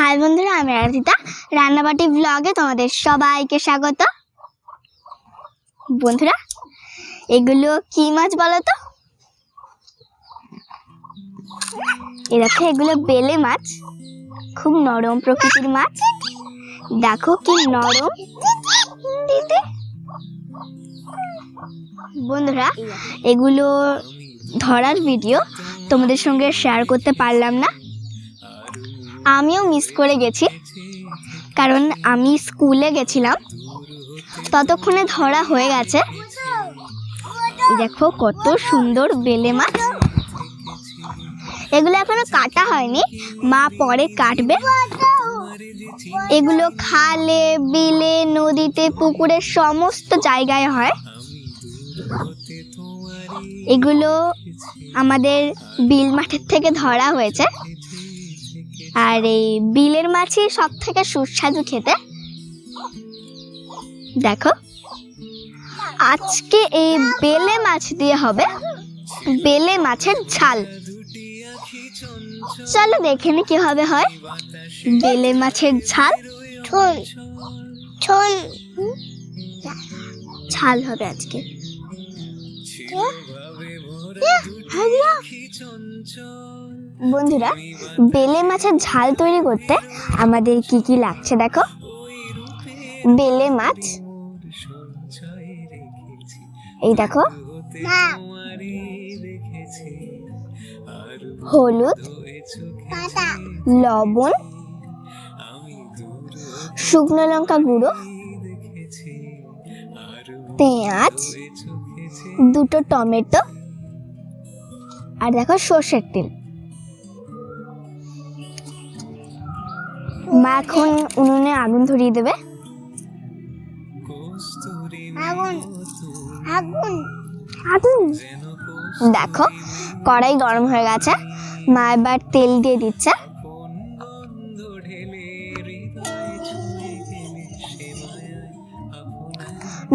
High বন্ধুরা, আমি আরতিতা রান্নাবাটি ব্লগে তোমাদের সবাইকে স্বাগত। বন্ধুরা, এগুলো কি মাছ বলো তো? এগুলো বেলে মাছ। খুব নরম প্রকৃতির মাছ। দেখো কি নরম। বন্ধুরা, এগুলো ধরার ভিডিও তোমাদের সঙ্গে শেয়ার করতে পারলাম না। আমিও মিস করে গেছি। কারণ আমি স্কুলে গেছিলাম। ততক্ষণে ধরা হয়ে গেছে। দেখো কত সুন্দর বেলে মাছ। এগুলো এখনও কাটা হয়নি। মা পরে কাটবে। এগুলো খালে, বিলে, নদীতে, পুকুরে সমস্ত জায়গায় হয়। এগুলো আমাদের বিল মাঠের থেকে ধরা হয়েছে। আর এই বিলের মাছই সব থেকে সুস্বাদু খেতে। দেখো। আজকে এই বেলে মাছ দিয়ে হবে। বেলে মাছের ঝাল। চলো দেখে নি কীভাবে হয়। বেলে মাছের ঝাল। ঝোল। ঝোল। ঝাল হবে আজকে। বন্ধুরা, বেলে মাছের ঝাল তৈরি করতে আমাদের কি কি লাগছে দেখো? বেলে মাছ। এই দেখো। হলুদ, লবণ, শুকনো লঙ্কা গুঁড়ো, পেঁয়াজ, দুটো টমেটো, আর দেখো সর্ষের তেল। মা এখন উনুনে আগুন ধরিয়ে দেবে। আগুন আগুন। আগুন। দেখো কড়াই গরম হয়ে গেছে। মা এবার তেল দিয়ে দিচ্ছে।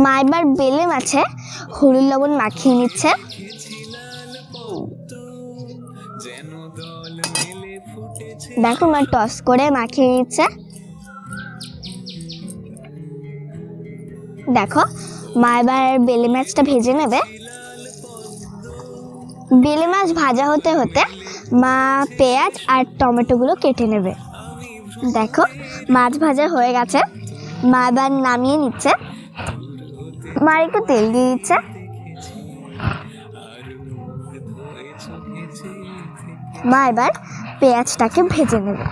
মা এবার বেলে মাছে হলুদ লবণ মাখিয়ে নিচ্ছে। দেখো মা, টস করে মাখিয়ে নিচ্ছে। দেখো, মা এবার বেলে মাছটা ভেজে নেবে। বেলে মাছ ভাজা হতে হতে মা পেঁয়াজ আর টমেটোগুলো কেটে নেবে। দেখো, মাছ ভাজা হয়ে গেছে। মা এবার নামিয়ে নিচ্ছে। মা একটু তেল দিয়ে দিচ্ছে। মা এবার পেঁয়াজটাকে ভেজে নেবে।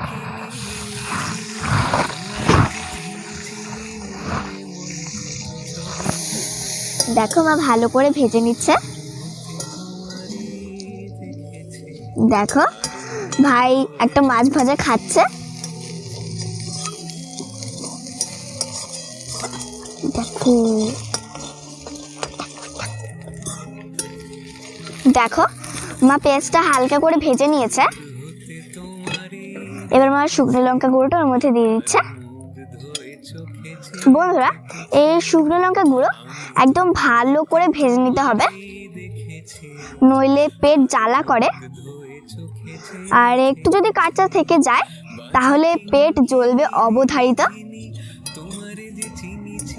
দেখো মা ভালো করে ভেজে নিচ্ছে। দেখো, ভাই একটা মাছ ভাজা খাচ্ছে। দেখো। দেখো, মা পেঁয়াজটা হালকা করে ভেজে নিয়েছে। এবার মা শুকনো লঙ্কা গুঁড়োটা ওর মধ্যে দিয়ে দিচ্ছে। বন্ধুরা, এই শুকনো লঙ্কা গুঁড়ো একদম ভালো করে ভেজে নিতে হবে। নইলে পেট জ্বালা করে। আর একটু যদি কাঁচা থেকে যায়, তাহলে পেট জ্বলবে অবধারিত।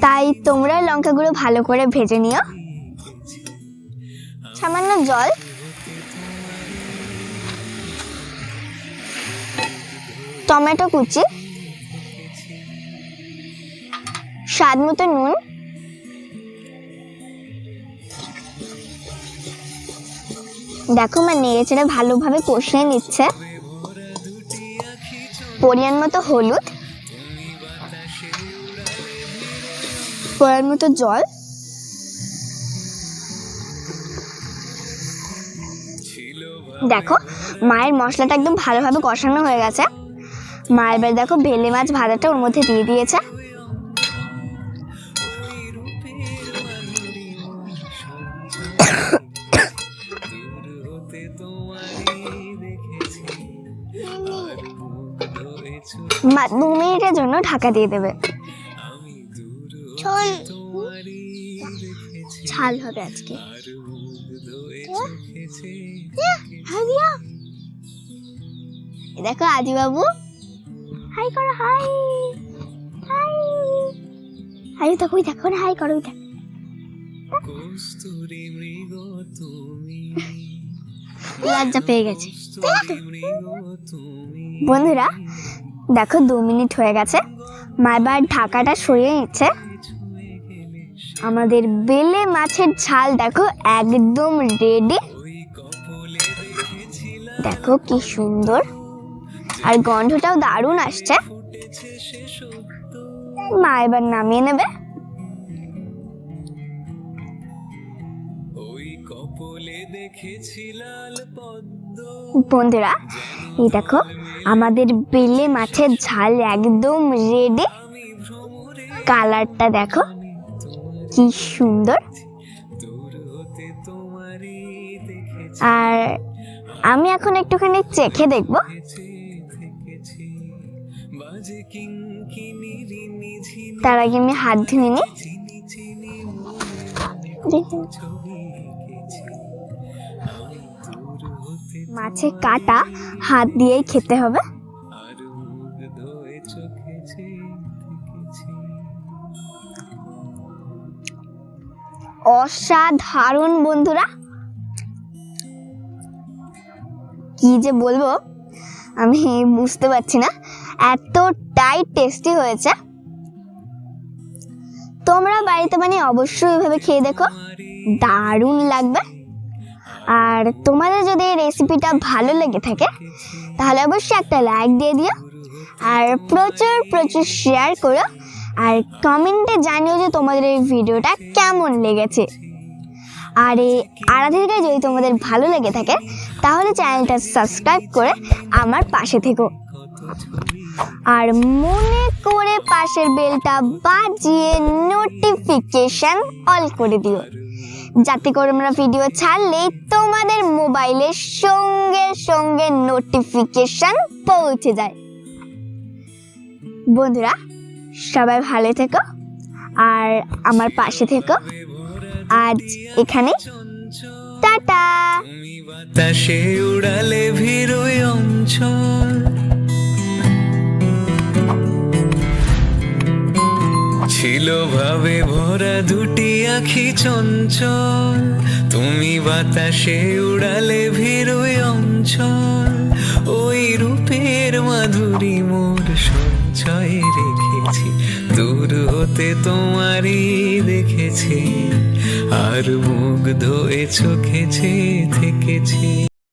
তাই তোমরা লঙ্কাগুলো ভালো করে ভেজে নিও। সামান্য জল টমেটো কুচি, স্বাদ মতো নুন, দেখো মা নেড়ে চেড়ে ভালোভাবে কষিয়ে নিচ্ছে। পরিমাণ মতো হলুদ, পরিমাণ মতো জল, দেখো, মায়ের মশলাটা একদম ভালোভাবে কষানো হয়ে গেছে। মা এবার দেখো ভেলে মাছ ভাজাটা ওর মধ্যে দিয়ে দিয়েছে। মা দু মিনিটের জন্য ঢাকা দিয়ে দেবে। ঝোল হবে আজকে। দেখো আজি বাবু হাই করো হাই। হাই। হাই দেখো ওই দেখো না হাই করো তুমি। লজ্জা পেয়ে গেছে। বন্ধুরা দেখো দু মিনিট হয়ে গেছে। মা এবার ঢাকাটা সরিয়ে নিচ্ছে। আমাদের বেলে মাছের ঝাল দেখো একদম রেডি দেখো কি সুন্দর। আর গন্ধটাও দারুণ আসছে। মা এবার নামিয়ে নেবে। বন্ধুরা, এই দেখো, আমাদের বেলে মাছের ঝাল একদম রেডি কালারটা দেখো, কি সুন্দর। আর আমি এখন একটুখানি চেখে দেখব। তার আগে আমি হাত ধুয়ে নিই। হতে মাছে কাটা হাত দিয়েই খেতে হবে। অসাধারণ বন্ধুরা। কি যে বলব? আমি বুঝতে পারছি না। এতটাই টেস্টি হয়েছে। তোমরা বাড়িতে মানে অবশ্যই এভাবে খেয়ে দেখো। দারুণ লাগবে। আর তোমাদের যদি এই রেসিপিটা ভালো লেগে থাকে, তাহলে অবশ্যই একটা লাইক দিয়ে দিও। আর প্রচুর প্রচুর শেয়ার করো। আর কমেন্টে জানিও যে তোমাদের এই ভিডিওটা কেমন লেগেছে। আর এই আরাধিকা যদি তোমাদের ভালো লেগে থাকে, তাহলে চ্যানেলটা সাবস্ক্রাইব করে আমার পাশে থেকো। আর মনে করে পাশের বেলটা বাজিয়ে নোটিফিকেশন অল করে দিও। যাতে করে আমরা ভিডিও ছাড়লেই তোমাদের মোবাইলের সঙ্গে সঙ্গে নোটিফিকেশন পৌঁছে যায়। বন্ধুরা, সবাই ভালো থেকো, আর আমার পাশে থেকো। আজ এখানে টাটা। তুমি বাতাসে উড়ালে অঞ্চল। ছিল ভাবে ভরা দুটি আখি চঞ্চল। তুমি বাতাসে উড়ালে ভিড়ই অঞ্চল। ওই রূপের মাধুরী মোর সঞ্চয়ে রেখেছি দূর হতে তোমারই দেখেছি। আর মুখ ধোয়ে চোখেছে থেকেছি।